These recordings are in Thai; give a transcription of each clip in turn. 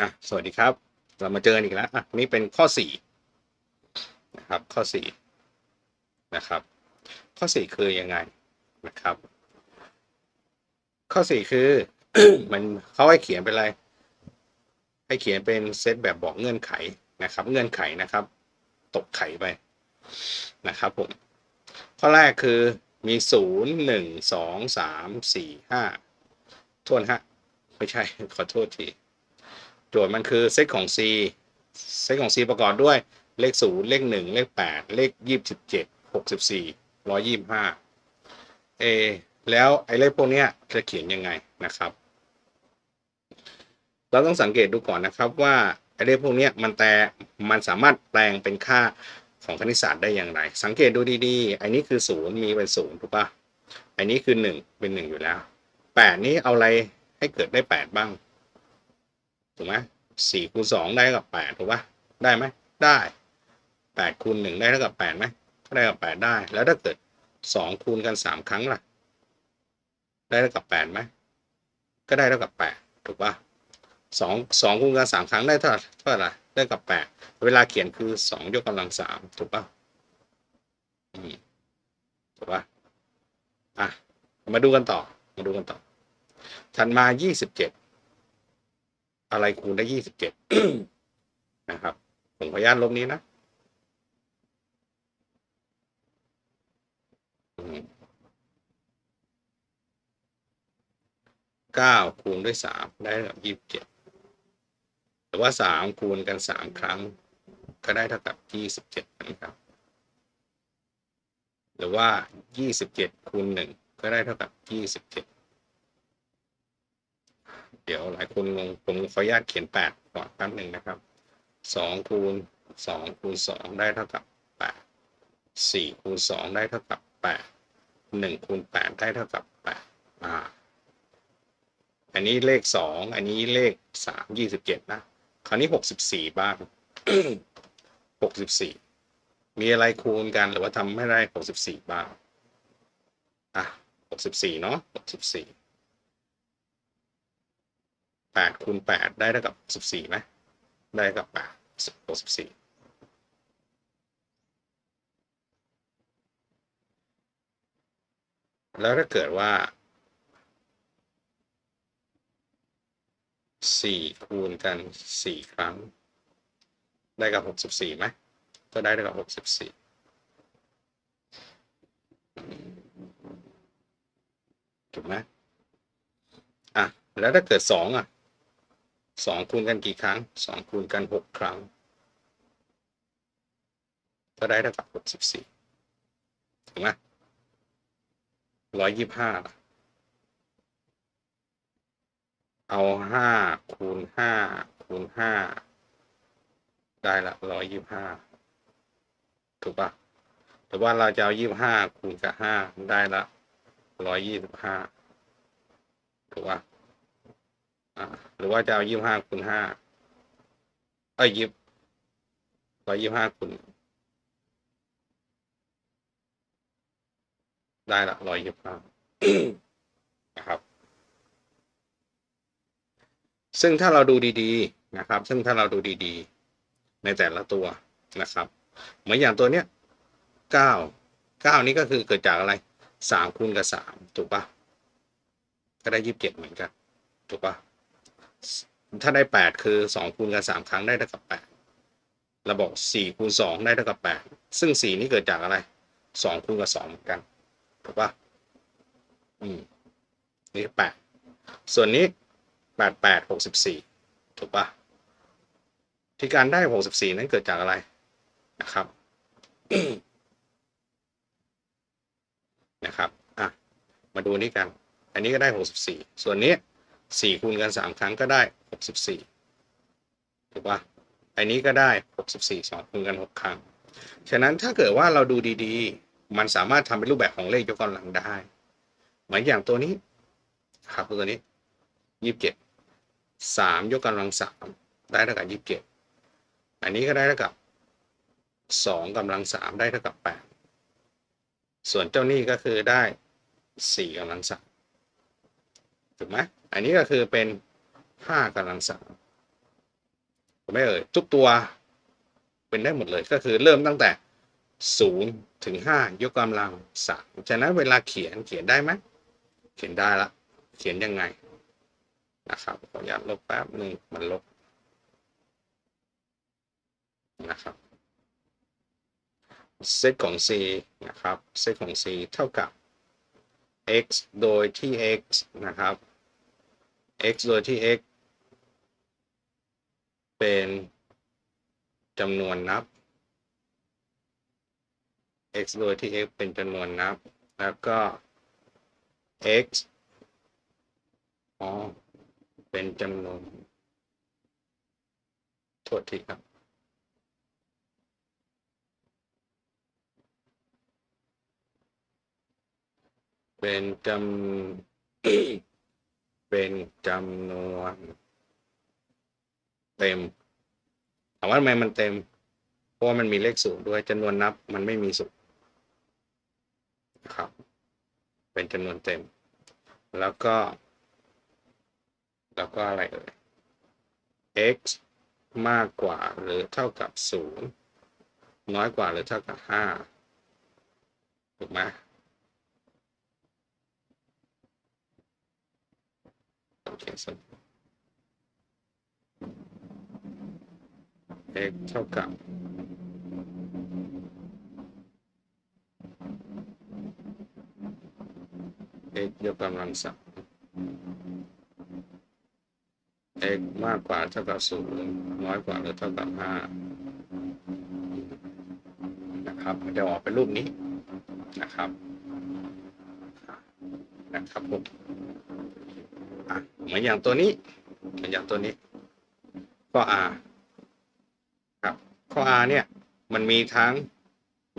อะสวัสดีครับ เรามาเจอกันอีกแล้วอะนี่เป็นข้อสี่นะครับ ข้อสี่นะครับ ข้อสี่คือยังไงนะครับ ข้อสี่คือ มันเขาให้เขียนเป็นอะไร ให้เขียนเป็นเซตแบบบอกเงื่อนไขนะครับ เงื่อนไขนะครับ ตกไขไปนะครับผมข้อแรกคือมีศูนย์หนึ่งสองสามสี่ห้าโทษนฮะไม่ใช่ขอโทษที โจทย์มันคือเซตของ C เซตของ C ประกอบด้วยเลข 0 เลข 1 เลข 8 เลข 27 64 125เอแล้วไอ้เลขพวกนี้จะเขียนยังไงนะครับ เราต้องสังเกตดูก่อนนะครับว่าไอ้เลขพวกนี้มันแต่มันสามารถแปลงเป็นค่าของคณิตศาสตร์ได้อย่างไร สังเกตดูดีๆ อันนี้คือ 0 มีเป็น0ถูกปะอันนี้คือ 1 เป็น 1 อยู่แล้ว 8 นี้เอาอะไรให้เกิดได้ 8 บ้าง ถูกไหมสี่คูณสองได้กับแปดถูกปะได้ไหมได้แปดคูณหนึ่งได้เท่ากับแปดไหมก็ได้กับแปดได้ แล้วถ้าเกิดสองคูณกันสามครั้งล่ะ ได้เท่ากับแปดไหมก็ได้เท่ากับแปดถูกปะสองสองคูณกันสามครั้งได้เท่าเท่าไหร่ได้กับแปดเวลาเขียนคือสองยกกำลังสามถูกปะถูกปะอะมาดูกันต่อมาดูกันต่อถัดมายี่สิบเจ็ด อะไรคูณได้ยี่สิบเจ็ดนะครับ ผมขออนุญาตลบนี้นะเก้าคูณด้วยสามได้เท่ากับยี่สิบเจ็ดหรือว่าสามคูณกันสามครั้ง ก็ได้เท่ากับยี่สิบเจ็ดนะครับ หรือว่ายี่สิบเจ็ดคูณหนึ่งก็ได้เท่ากับยี่สิบเจ็ด เดี๋ยวหลายคนงงผมขออนุญาตเขียนแปดก่อนแป๊บหนึ่งนะครับสองคูณสองคูณสองได้เท่ากับแปดสี่คูณสองได้เท่ากับแปดหนึ่งคูณแปดได้เท่ากับแปดอ่าอันนี้เลขสองอันนี้เลขสามยี่สิบเจ็ดนะคราวนี้หกสิบสี่บ้างหกสิบสี่มีอะไรคูณกันหรือว่าทำไม่ได้หกสิบสี่บ้างอะหกสิบสี่เนาะหกสิบสี่ แปดคูณแปดได้เท่ากับสิบสี่ไหมได้กับแปดหกสิบสี่แล้วถ้าเกิดว่าสี่คูณกันสี่ครั้ง ได้กับหกสิบสี่ไหมก็ได้เท่ากับหกสิบสี่ถูกไหมอะ แล้วถ้าเกิดสองอะ สองคูณกันกี่ครั้งสองคูณกันหกครั้งก็ได้เท่ากับหกสิบสี่ถูกไหมร้อยยี่ห้าเอาห้าคูณห้าคูณห้าได้ละร้อยยี่ห้าถูกปะหรือว่าเราจะเอายี่ห้าคูณกับห้าได้ละร้อยยี่สิบห้าถูกปะ หรือว่าจะเอายี่ห้าคูณห้าเอ้ยยี่ร้อยยี่ห้าคูณได้ละร้อยยี่ห้านะครับ ซึ่งถ้าเราดูดีๆนะครับ ซึ่งถ้าเราดูดีๆ ในแต่ละตัวนะครับ เหมือนอย่างตัวเนี้ยเก้าเก้านี้ก็คือเกิดจากอะไรสามคูณกับสามถูกปะก็ได้ยี่สิบเจ็ดเหมือนกันถูกปะ ถ้าได้แปดคือสองคูณกันสามครั้งได้เท่ากับแปดเราบอกสี่คูณสองได้เท่ากับแปดซึ่งสี่นี่เกิดจากอะไรสองคูณกับสองเหมือนกันถูกปะอืมนี่แปดส่วนนี้แปดแปดหกสิบสี่ถูกปะที่การได้หกสิบสี่นั้นเกิดจากอะไรนะครับนะครับ อะ มาดูนี่กัน อันนี้ก็ได้หกสิบสี่ ส่วนนี้ สี่คูณกันสามครั้งก็ได้หกสิบสี่ถูกปะอันนี้ก็ได้หกสิบสี่สองคูณกันหกครั้ง ฉะนั้นถ้าเกิดว่าเราดูดีๆ มันสามารถทำเป็นรูปแบบของเลขยกกำลังได้ เหมือนอย่างตัวนี้ ครับตัวนี้ยี่สิบเจ็ดสามยกกำลังสามได้เท่ากับยี่สิบเจ็ดอันนี้ก็ได้เท่ากับสองกำลังสามได้เท่ากับแปดส่วนเจ้านี่ก็คือได้สี่กำลังสาม ถูกไหมอันนี้ก็คือเป็นห้ากำลังสามถูกไหมเอ่ยทุกตัวเป็นได้หมดเลยก็คือเริ่มตั้งแต่ศูนย์ถึงห้ายกกำลังสามฉะนั้นเวลาเขียนเขียนได้ไหมเขียนได้ละเขียนยังไงนะครับขออนุญาตลบแป๊บหนึ่งมันลบนะครับเซตของ c นะครับเซตของ c เท่ากับ x โดยที่ x นะครับ x โดยที่ x เป็นจำนวนนับ x โดยที่ x เป็นจำนวนนับ แล้วก็ x อ๋อ เป็นจำนวน โทษทีครับ เป็นจำ เป็นจำนวนเต็มถามว่าทำไมมันเต็ม เพราะว่ามันมีเลขศูนย์ด้วยจำนวนนับมันไม่มีศูนย์นะครับ เป็นจำนวนเต็ม แล้วก็ แล้วก็อะไรเอ่ย x มากกว่าหรือเท่ากับศูนย์น้อยกว่าหรือเท่ากับห้าถูกไหม โอเคส x เท่ากับ x ยกกำลังสาม x มากกว่าเท่ากับศูนย์น้อยกว่าหรือเท่ากับห้านะครับเดี๋ยวออกเป็นรูปนี้นะครับนะครับผม อะเหมือนอย่างตัวนี้เหมือนอย่างตัวนี้ ข้อ r ครับ ข้อ r เนี่ย มันมีทั้ง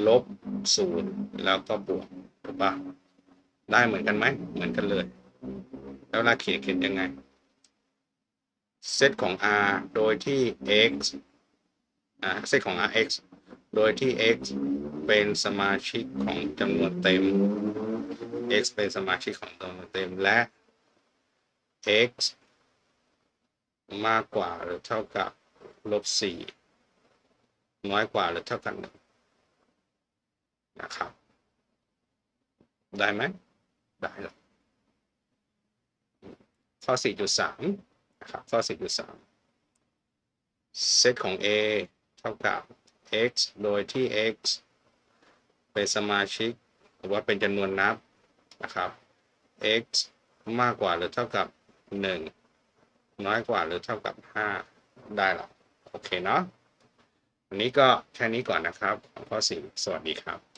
ลบศูนย์แล้วก็บวกถูกปะได้เหมือนกันไหมเหมือนกันเลย แล้วเวลาเขียนเขียนยังไง เซตของ r โดยที่ x อ่าเซตของ rx โดยที่ x เป็นสมาชิกของจำนวนเต็ม x เป็นสมาชิกของจำนวนเต็มและ x มากกว่าหรือเท่ากับลบสี่น้อยกว่าหรือเท่ากันหนึ่งนะครับ ได้ไหมได้หรอกข้อ 4.3 นะครับ ข้อ 4.3 เซตของ A เท่ากับ x โดยที่ x เป็นสมาชิก หรือว่าเป็นจำนวนนับนะครับ x มากกว่าหรือเท่ากับ หนึ่งน้อยกว่าหรือเท่ากับ5ได้หรอโอเคเนาะวันนี้ก็แค่นี้ก่อนนะครับข้อ4สวัสดีครับ